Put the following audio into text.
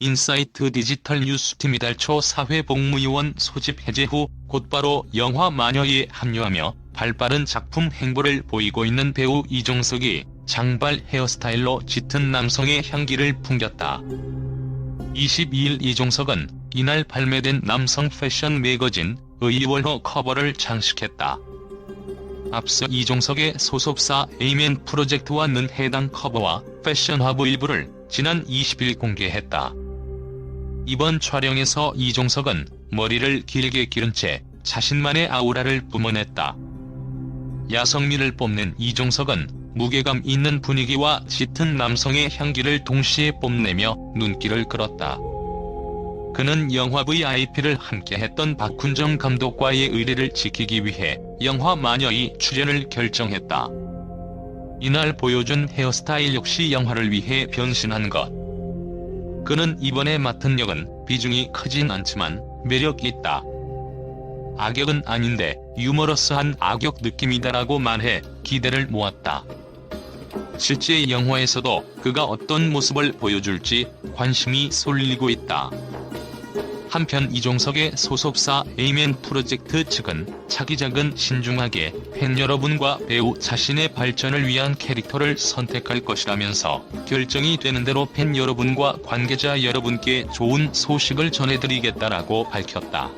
인사이트 디지털 뉴스팀 이 달 초 사회복무요원 소집 해제 후 곧바로 영화 마녀에 합류하며 발빠른 작품 행보를 보이고 있는 배우 이종석이 장발 헤어스타일로 짙은 남성의 향기를 풍겼다. 22일 이종석은 이날 발매된 남성 패션 매거진 의월호 커버를 장식했다. 앞서 이종석의 소속사 에이맨 프로젝트와는 해당 커버와 패션 화보 일부를 지난 20일 공개했다. 이번 촬영에서 이종석은 머리를 길게 기른 채 자신만의 아우라를 뿜어냈다. 야성미를 뽐낸 이종석은 무게감 있는 분위기와 짙은 남성의 향기를 동시에 뽐내며 눈길을 끌었다. 그는 영화 VIP를 함께했던 박훈정 감독과의 의리를 지키기 위해 영화 마녀의 출연을 결정했다. 이날 보여준 헤어스타일 역시 영화를 위해 변신한 것. 그는 이번에 맡은 역은 비중이 크진 않지만 매력 있다. 악역은 아닌데 유머러스한 악역 느낌이다라고 말해 기대를 모았다. 실제 영화에서도 그가 어떤 모습을 보여줄지 관심이 쏠리고 있다. 한편 이종석의 소속사 에이맨 프로젝트 측은 차기작은 신중하게 팬 여러분과 배우 자신의 발전을 위한 캐릭터를 선택할 것이라면서 결정이 되는 대로 팬 여러분과 관계자 여러분께 좋은 소식을 전해드리겠다라고 밝혔다.